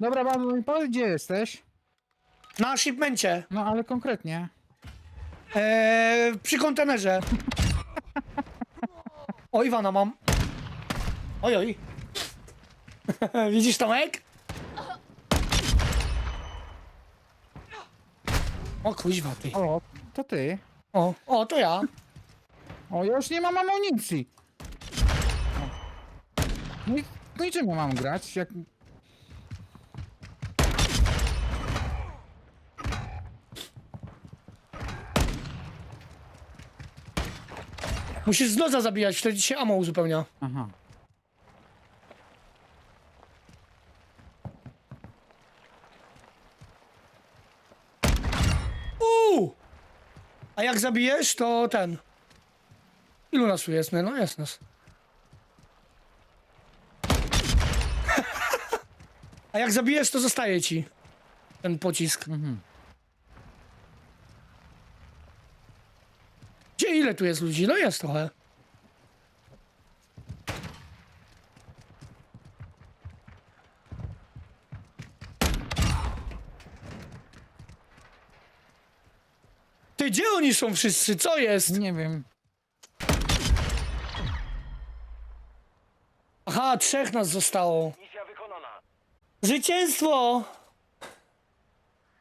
Dobra, babu, powiedz gdzie jesteś? Na shipmencie. No ale konkretnie. Eee, przy kontenerze. O, Iwana mam. Oj, oj. Widzisz Tomek? O kuźwa ty. O, to ty. O, o, to ja. O, ja już nie mam amunicji. No i, no czym ja mam grać? Jak... Musisz z noza zabijać, wtedy się ammo uzupełnia. Aha. Uuu! A jak zabijesz, to ten. Ilu nas tu jest? No jest nas. A jak zabijesz, to zostaje ci ten pocisk. Mhm. Ile tu jest ludzi? No jest trochę. Ty, gdzie oni są wszyscy? Co jest? Nie wiem. Aha, trzech nas zostało. Misja wykonana. Zwycięstwo!